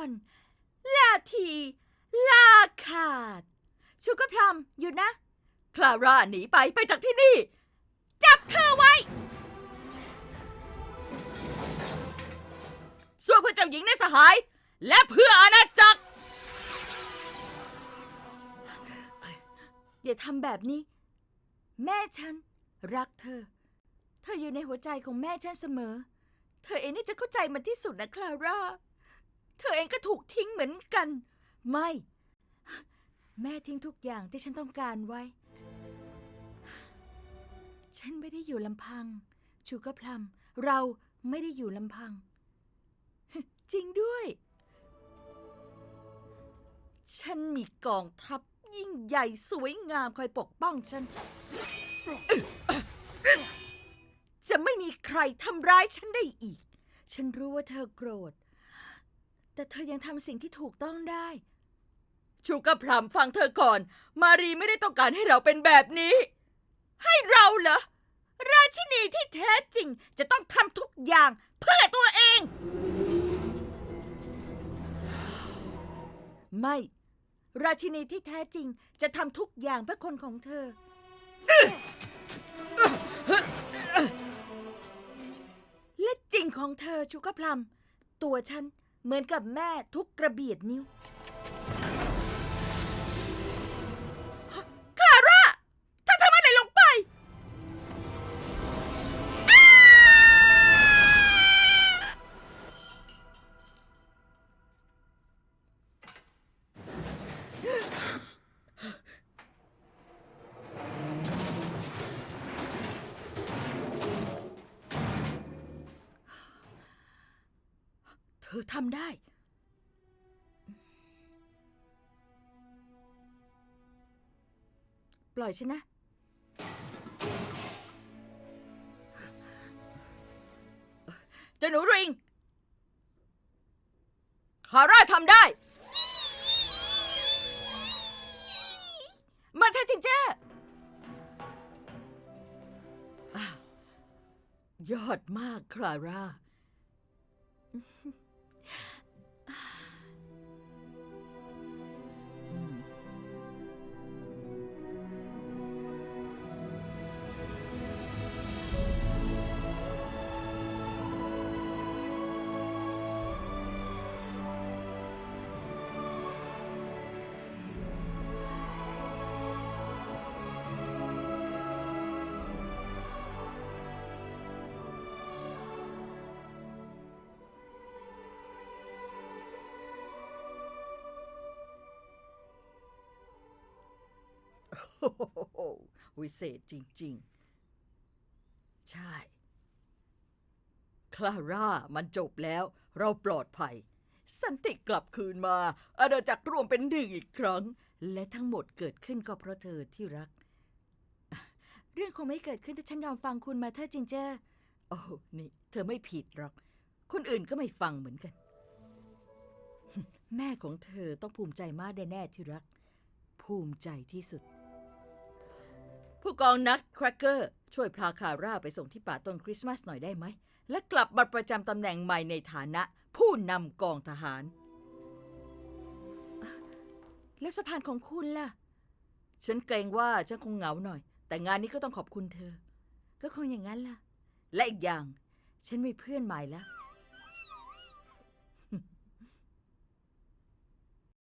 อนลาทีลาขาด ชูก็พลัมหยุดนะ คลาร่าหนีไปไปจากที่นี่ จับเธอไว้สู้เพื่อเจ้าหญิงในสหาย และเพื่ออาณาจักรอย่าทำแบบนี้ แม่ฉันรักเธอ เธออยู่ในหัวใจของแม่ฉันเสมอ เธอเองนี่จะเข้าใจมันที่สุดนะคลาร่า เธอเองก็ถูกทิ้งเหมือนกัน ไม่ แม่ทิ้งทุกอย่างที่ฉันต้องการไว้ ฉันไม่ได้อยู่ลำพัง ชูก็พลัมเราไม่ได้อยู่ลำพัง จริงด้วย ฉันมีกองทัพยิ่งใหญ่สวยงามคอยปกป้องฉัน จะไม่มีใครทำร้ายฉันได้อีก ฉันรู้ว่าเธอโกรธ แต่เธอยังทำสิ่งที่ถูกต้องได้ ชูกระพลัมฟังเธอก่อน มารีไม่ได้ต้องการให้เราเป็นแบบนี้ ให้เราเหรอ ราชินีที่แท้จริงจะต้องทำทุกอย่างเพื่อตัวเอง ไม่ ราชินีที่แท้จริงจะทำทุกอย่างเพื่อคนของเธอ และจริงของเธอชูกพลัมตัวฉัน เหมือนกับแม่ทุกกระเบียดนิ้ว ธอทำได้ ปล่อยฉันนะ เจะหนูริงคาร่าทำได้ มาเธอจิงเจ้ายอดมากคลาร่า โอ้โหวิเศษจริง ๆ ใช่ คลาร่ามันจบแล้ว เราปลอดภัย สันติกลับคืนมา อาณาจักรรวมเป็นหนึ่งอีกครั้ง และทั้งหมดเกิดขึ้นก็เพราะเธอที่รัก เรื่องคงไม่เกิดขึ้นถ้าฉันยอมฟังคุณมาเธอจิงเจ้าโอ้นี่ เธอไม่ผิดหรอก คนอื่นก็ไม่ฟังเหมือนกัน แม่ของเธอต้องภูมิใจมากแน่ๆที่รัก ภูมิใจที่สุด ผู้กองนัดแครกเกอร์ ช่วยพาคาร่าไปส่งที่ป่าต้นคริสต์มาสหน่อยได้ไหม และกลับมาประจำตำแหน่งใหม่ในฐานะ ผู้นำกองทหาร แล้วสะพานของคุณล่ะ ฉันเกรงว่าฉันคงเหงาหน่อย แต่งานนี้ก็ต้องขอบคุณเธอ ก็คงอย่างนั้นล่ะ และอีกอย่าง ฉันมีเพื่อนใหม่แล้ว